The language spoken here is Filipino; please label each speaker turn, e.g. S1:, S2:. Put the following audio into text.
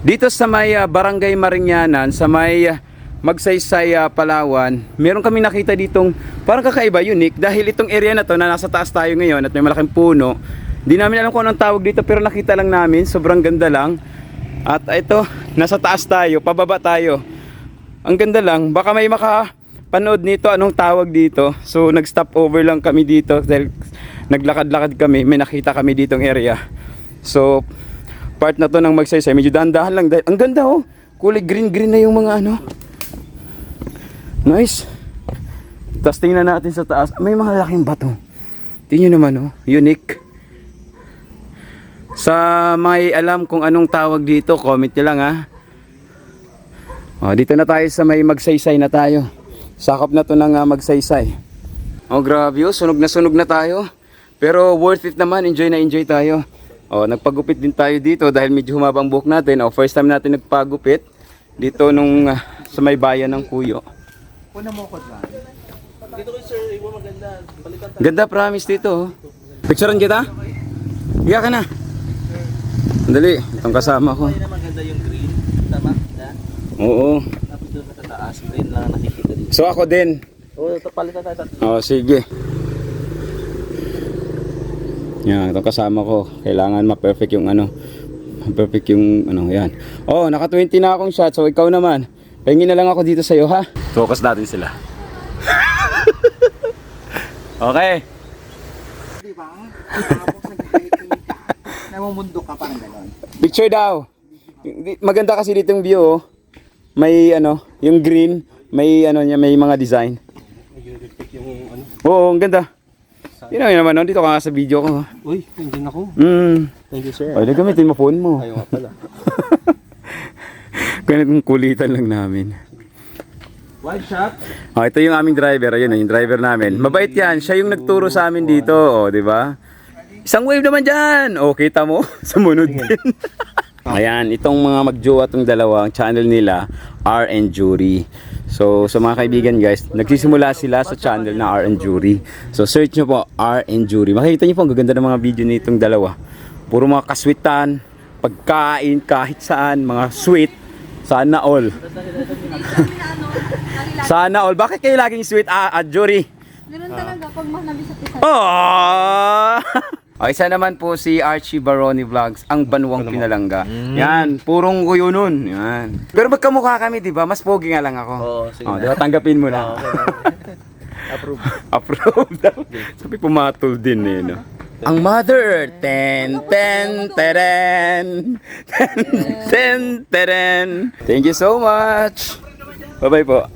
S1: Dito sa may ah, Barangay Marinyanan, sa may ah, Magsaysay, ah, Palawan, meron kami nakita ditong parang kakaiba, unique. Dahil itong area na to na nasa taas tayo ngayon at may malaking puno, di namin alam kung anong tawag dito pero nakita lang namin, sobrang ganda lang. At ito, nasa taas tayo, pababa tayo. Ang ganda lang, baka may makapanood nito anong tawag dito. So nag-stop over lang kami dito dahil naglakad-lakad kami, may nakita kami ditong area. So part na to ng magsaysay, medyo dahan-dahan lang dahil ang ganda oh. Kulay green-green na yung mga ano. Nice. Tapos tingnan natin sa taas, may mga laking bato. Tingnan naman oh, unique. Sa may alam kung anong tawag dito, comment nyo lang ha. Oh, dito na tayo sa may magsaysay na tayo. Sakop na to ng ah, magsaysay. Oh, grabe oh, sunog na sunog na tayo. Pero worth it naman, enjoy na enjoy tayo. Oh, nagpagupit din tayo dito dahil medyo humabang buhok natin. Oh, first time natin nagpagupit dito nung ah, sa may bayan ng Kuyo.
S2: Una mo ko. Dito ko sir, iba maganda. Balikan
S1: Ganda promise dito. oh. Picturean kita? Hiya ka na. Dali, itong kasama ko.
S2: tayo maganda yung green. Tama?
S1: Oo.
S2: Tapos doon sa tataas, green lang ang nakikita dito.
S1: So ako din.
S2: Oo, oh, palitan tayo tatlo.
S1: Oh, sige. Yan, itong kasama ko. Kailangan ma-perfect yung ano. Ma-perfect yung ano, yan. Oh, naka 20 na akong shot. So ikaw naman. Pahingin na lang ako dito sa'yo, ha? Focus natin sila. okay.
S2: Di ba? Namumundo ka, parang gano'n.
S1: Picture daw. Maganda kasi dito yung view, oh. May ano, yung green, may ano niya, may mga design.
S2: yung ano.
S1: Oo, ang ganda. Yun ang naman, no? dito ka nga sa video ko.
S2: Uy, nandiyan ako.
S1: Mm.
S2: Thank you sir.
S1: Ay, gamitin mo phone mo.
S2: Ayaw nga pala.
S1: Ganitong kulitan lang namin.
S2: Wide shot.
S1: Oh, ito yung aming driver, ayun, yung driver namin. Mabait yan, siya yung nagturo sa amin dito, oh, di ba? Isang wave naman dyan! Oh, kita mo? Sumunod din. Ayan, itong mga magjowa tong dalawa, ang channel nila, R and Jury. So, sa mga kaibigan guys, nagsisimula sila sa channel na R and Jury. So, search nyo po, R and Jury. Makikita nyo po, ang gaganda ng mga video nitong dalawa. Puro mga kaswitan, pagkain, kahit saan, mga sweet, sana all. Sana all. Bakit kayo laging sweet, ah, ah, Jury?
S3: Ganun talaga pag mahal sa isa.
S1: Oh! Okay, isa naman po si Archie Baroni Vlogs, ang banwang pinalangga. Yan, purong kuyo nun. Yan. Pero magkamukha kami, di ba? Mas pogi nga lang ako.
S2: Oo, sige
S1: oh,
S2: na.
S1: di ba? Tanggapin mo na.
S2: Approve.
S1: Approve daw. Sabi pumatol din eh, no? Ang Mother Earth. Ten, ten, teren. Ten, ten, teren. Thank you so much. Bye-bye po.